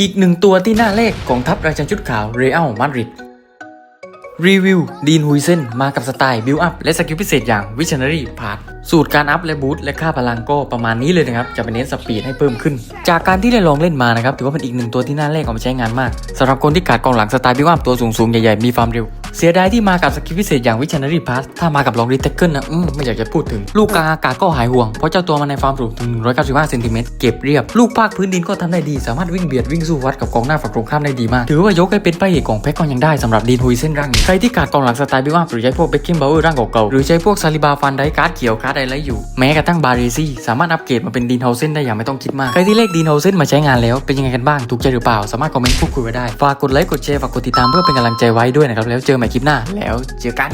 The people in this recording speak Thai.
อีกหนึ่งตัวที่น่าเลขของทัพราชันชุดขาวเรอัลมาดริดรีวิวดีนฮุยเซนมากับสไตล์บิวอัพและสกิลพิเศษอย่างวิชเนอรีพาร์ทสูตรการอัพและบูตและค่าพลังก็ประมาณนี้เลยนะครับ จะไปเน้นสปีดให้เพิ่มขึ้น จากการที่ได้ลองเล่นมานะครับ ถือว่าเป็นอีกหนึ่งตัวที่น่าเล่นเอามาใช้งานมากสำหรับคนที่ขาดกองหลังสไตล์บิวอัพตัวสูงๆ ใหญ่ๆ มีความเร็ว เสียดายที่มากับสกิลพิเศษอย่างวิช i น n รีพาร์ถ้ามากับลองรีเทคเกิลนะอืมไม่อยากจะพูดถึง ลูกกลางอากาศก็หายห่วง เพราะเจ้าตัวมันในฟาร์มสูงถึง 195เซนติเมตรเก็บเรียบ ลูกภาคพื้นดินก็ทำได้ดี สามารถวิ่งเบียดวิ่งสู้วัดกับกองหน้าฝั่งตรงข้ามได้ดีมาก ถือว่ายกให้เป็นพระเอกของแพ็กก็ยังได้สำหรับดีนฮุยเซนร่างใครที่ขาดกองหลังสไตล์บิวอัพหรือใช้พวกเบคเกมเบลร่างเก่าๆหรือใช้พวกซาลิบาฟันไดการ์ดเขียวการ์ดอะไรอยู่แม้กระทั่งบาเรซี่สามารถอัปเกรดมาเป็นดีนเฮาเซนได้อย่างไม่ต้องคิดมากใครที่เลขดีนเฮาเซนมาใช้งานแล้วเป็นยังไงกันบ้างถูกใจหรือเปล่า สามารถคอมเมนต์พูดคุยไว้ได้ฝากกดไลค์กดแชร์ฝากกดติดตามเพื่อเป็นกำลังใจไว้ด้วยนะครับแล้วเจอใหม่คลิปหน้าแล้วเจอกัน